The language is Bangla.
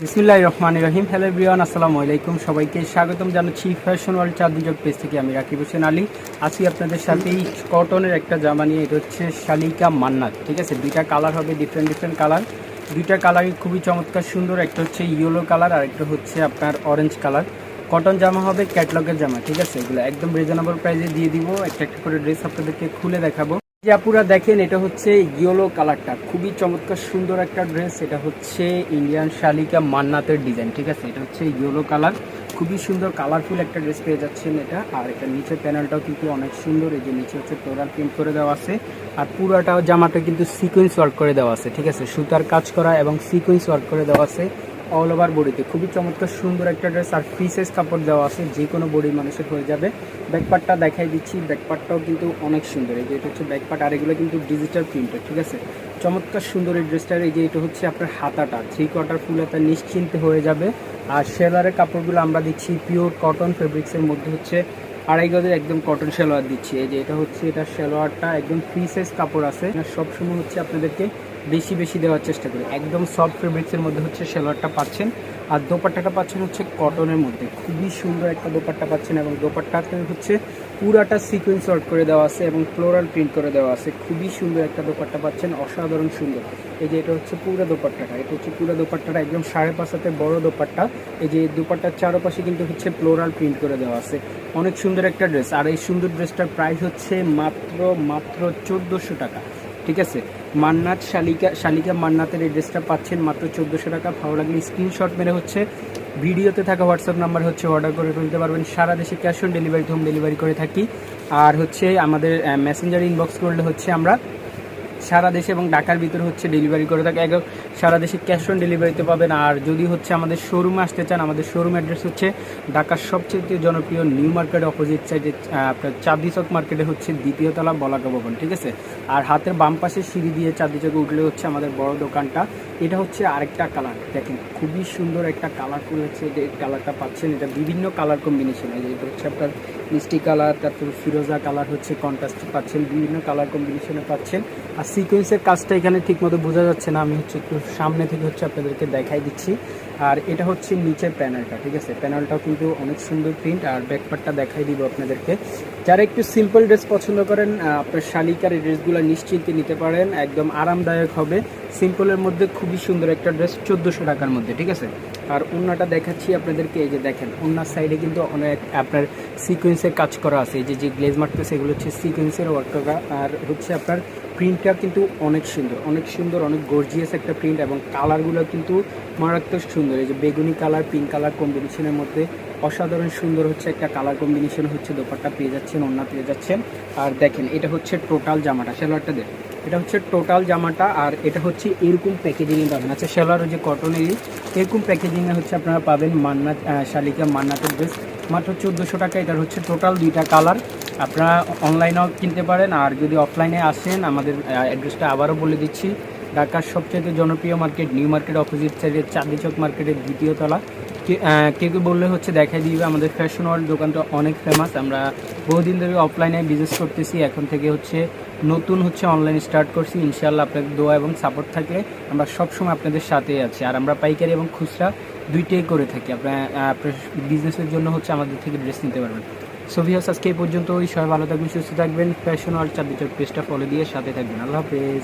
বিসমিল্লাহ রহমান রহিম। হ্যালো ব্রিয়ান আসসালামু আলাইকুম। সবাইকে স্বাগতম জানাচ্ছি ফ্যাশন ওয়ার্ল্ড চাঁদনিজক পেজ থেকে। আমি রাকিব হোসেন আলী। আছি আপনাদের সাথে এই কটনের একটা জামা নিয়ে। এটা হচ্ছে শালিকা মান্নাত, ঠিক আছে? দুইটা কালার হবে ডিফারেন্ট ডিফারেন্ট কালার দুইটা কালারই খুবই চমৎকার, সুন্দর। একটা হচ্ছে ইয়েলো কালার আর একটা হচ্ছে আপনার অরেঞ্জ কালার কটন জামা হবে ক্যাটলগের জামা, ঠিক আছে? এগুলো একদম রিজনেবল প্রাইসে দিয়ে দিব। একটা একটা করে ড্রেস আপনাদেরকে খুলে দেখাবো। আপুরা দেখেন, এটা হচ্ছে ইয়েলো কালারটা খুবই চমৎকার, সুন্দর একটা ড্রেস এটা হচ্ছে ইন্ডিয়ান শালিকা মান্নাতের ডিজাইন ঠিক আছে? এটা হচ্ছে ইয়েলো কালার খুবই সুন্দর কালারফুল একটা ড্রেস পেয়ে যাচ্ছেন এটা। আর এটা নিচে প্যানেলটাও কিন্তু অনেক সুন্দর। এই যে নিচে হচ্ছে ফ্লোরাল প্রিন্ট করে দেওয়া আছে। আর পুরোটাও জামাটা কিন্তু সিকোয়েন্স ওয়ার্ক করে দেওয়া আছে, ঠিক আছে? সুতার কাজ করা এবং সিকোয়েন্স ওয়ার্ক করে দেওয়া আছে। অল ওভার বডিতে খুবই চমৎকার, সুন্দর একটা ড্রেস আর ফ্রি সাইজ কাপড় দেওয়া আছে, যে কোনো বডি মানুষের হয়ে যাবে। ব্যাকপার্টটা দেখাই দিচ্ছি ব্যাকপার্টটাও কিন্তু অনেক সুন্দর। এই যে এটা হচ্ছে ব্যাকপার্ট আর এগুলো কিন্তু ডিজিটাল প্রিন্টের ঠিক আছে? চমৎকার, সুন্দর এই ড্রেসটার এই যে এটা হচ্ছে আপনার হাতাটা থ্রি কোয়ার্টার ফুল হাতা নিশ্চিন্তে হয়ে যাবে। আর সেলারের কাপড়গুলো আমরা দিচ্ছি পিওর কটন ফেব্রিক্সের মধ্যে হচ্ছে আড়াই গজের একদম কটন সালোয়ার দিচ্ছি। এই যে এটা হচ্ছে, এটা সালোয়ারটা একদম ফ্রি সাইজ কাপড় আছে। সবসময় হচ্ছে আপনাদেরকে বেশি বেশি দেওয়ার চেষ্টা করি। একদম সফট ফেব্রিক্সের মধ্যে হচ্ছে সালোয়ারটা পাচ্ছেন। আর দোপাট্টাটা পাচ্ছেন হচ্ছে কটনের মধ্যে। খুবই সুন্দর একটা দোপাট্টা পাচ্ছেন এবং দোপাট্টাতে হচ্ছে পুরাটা সিকোয়েন্স ওয়ার্ক করে দেওয়া আছে এবং ফ্লোরাল প্রিন্ট করে দেওয়া আছে। খুবই সুন্দর একটা দোপাট্টা পাচ্ছেন, অসাধারণ সুন্দর। এই যে এটা হচ্ছে পুরো দোপাট্টাটা, এটা হচ্ছে পুরো দোপাট্টাটা, একদম সাড়ে পাঁচ হাতে বড় দোপাট্টা। এই যে দোপাট্টার চারপাশে কিন্তু হচ্ছে ফ্লোরাল প্রিন্ট করে দেওয়া আছে। অনেক সুন্দর একটা ড্রেস আর এই সুন্দর ড্রেসটার প্রাইস হচ্ছে মাত্র মাত্র চোদ্দোশো টাকা। ঠিক আছে? মান্নাত শালিকা শালিকা মান্নাতের এড্রেসটা পাচ্ছেন মাত্র চোদ্দোশো টাকা। ভালো লাগলে স্ক্রিনশট মেরে হচ্ছে, ভিডিওতে থাকা হোয়াটসঅ্যাপ নাম্বার হচ্ছে অর্ডার করে ফেলতে পারবেন। সারা দেশে cash on delivery home delivery করে থাকি। আর হচ্ছে আমাদের মেসেঞ্জার ইনবক্স করলে হচ্ছে আমরা সারা দেশে এবং ঢাকার ভিতরে হচ্ছে ডেলিভারি করে থাকে। একদম সারা দেশে ক্যাশ অন ডেলিভারিতে পাবেন। আর যদি হচ্ছে আমাদের শোরুমে আসতে চান, আমাদের শোরুম অ্যাড্রেস হচ্ছে ঢাকার সবচেয়ে জনপ্রিয় নিউ মার্কেট অপোজিট সাইডে আপনার চাঁদনি চক মার্কেটে হচ্ছে দ্বিতীয় তলা বলাকা ভবন, ঠিক আছে? আর হাতের বাম পাশে সিঁড়ি দিয়ে চাঁদনি চকে উঠলে হচ্ছে আমাদের বড় দোকানটা। এটা হচ্ছে আরেকটা কালার দেখেন, খুবই সুন্দর একটা কালারফুল হচ্ছে যে কালারটা পাচ্ছেন। এটা বিভিন্ন কালার কম্বিনেশন এটা হচ্ছে আপনার মিষ্টি কালার, তারপর ফিরোজা কালার হচ্ছে কন্ট্রাস্ট পাচ্ছেন, বিভিন্ন কালার কম্বিনেশনে পাচ্ছেন। আর সিকোয়েন্সের কাজটা এখানে ঠিকমতো বোঝা যাচ্ছে না, আমি হচ্ছে একটু সামনে থেকে হচ্ছে আপনাদেরকে দেখাই দিচ্ছি। আর এটা হচ্ছে নিচের প্যানেলটা ঠিক আছে? প্যানেলটাও কিন্তু অনেক সুন্দর প্রিন্ট আর ব্যাকপার্টটা দেখাই দিব আপনাদেরকে। যারা একটু সিম্পল ড্রেস পছন্দ করেন আপনার শালিকার এই ড্রেসগুলো নিশ্চিন্তে নিতে পারেন, একদম আরামদায়ক হবে। সিম্পলের মধ্যে খুবই সুন্দর একটা ড্রেস চোদ্দোশো টাকার মধ্যে, ঠিক আছে? আর অন্যটা দেখাচ্ছি আপনাদেরকে, এই যে দেখেন অন্যার সাইডে কিন্তু অনেক আপনার সিকোয়েন্সের কাজ করা আছে। এই যে যে গ্লেজ মারতেছে সেগুলো হচ্ছে সিকোয়েন্সের ওয়ার্ক করা। আর হচ্ছে আপনার প্রিন্টটা কিন্তু অনেক সুন্দর অনেক সুন্দর, অনেক গর্জিয়াস একটা প্রিন্ট এবং কালারগুলো কিন্তু মারাত্মক সুন্দর। এই যে বেগুনি কালার পিঙ্ক কালার কম্বিনেশনের মধ্যে অসাধারণ সুন্দর হচ্ছে একটা কালার কম্বিনেশন হচ্ছে, দোপাট্টা পেয়ে যাচ্ছেন অন্য পেয়ে যাচ্ছেন। আর দেখেন, এটা হচ্ছে টোটাল জামাটা, সেলোয়ারটা দেখ এটা হচ্ছে টোটাল জামাটা আর এটা হচ্ছে এরকম প্যাকেজিংয়ে পাবেন। আচ্ছা সেলোয়ার যে কটনেরই এরকম প্যাকেজিংয়ে হচ্ছে আপনারা পাবেন মান্নাত আহ, শালিকা মান্নাতের ড্রেস মাত্র চোদ্দোশো টাকা এটা হচ্ছে টোটাল দুইটা কালার আপনারা অনলাইনেও কিনতে পারেন আর যদি অফলাইনে আসেন আমাদের অ্যাড্রেসটা আবারও বলে দিচ্ছি। ঢাকার সবচেয়ে জনপ্রিয় মার্কেট নিউ মার্কেট অপোজিট সাইডে চাঁদি চক মার্কেটের দ্বিতীয় তলা। কে- কেউ বললে হচ্ছে দেখাই দিবে। আমাদের ফ্যাশন ওয়ার্ল্ড দোকানটা অনেক ফেমাস আমরা বহুদিন ধরে অফলাইনে বিজনেস করতেছি। এখন থেকে হচ্ছে নতুন হচ্ছে অনলাইন স্টার্ট করছি। ইনশাল্লাহ আপনাদের দোয়া এবং সাপোর্ট থাকলে আমরা সবসময় আপনাদের সাথেই আছি। আর আমরা পাইকারি এবং খুচরা দুইটাই করে থাকি। আপনার আপনার বিজনেসের জন্য হচ্ছে আমাদের থেকে ড্রেস নিতে পারবেন। সোভিয়াস আজকে এই পর্যন্ত ওই সবাই ভালো থাকবেন, সুস্থ থাকবেন। ফ্যাশন ওয়ার্ল্ড চাঁদি চক পেজটা ফলো দিয়ে সাথে থাকবেন। আল্লাহ হাফেজ।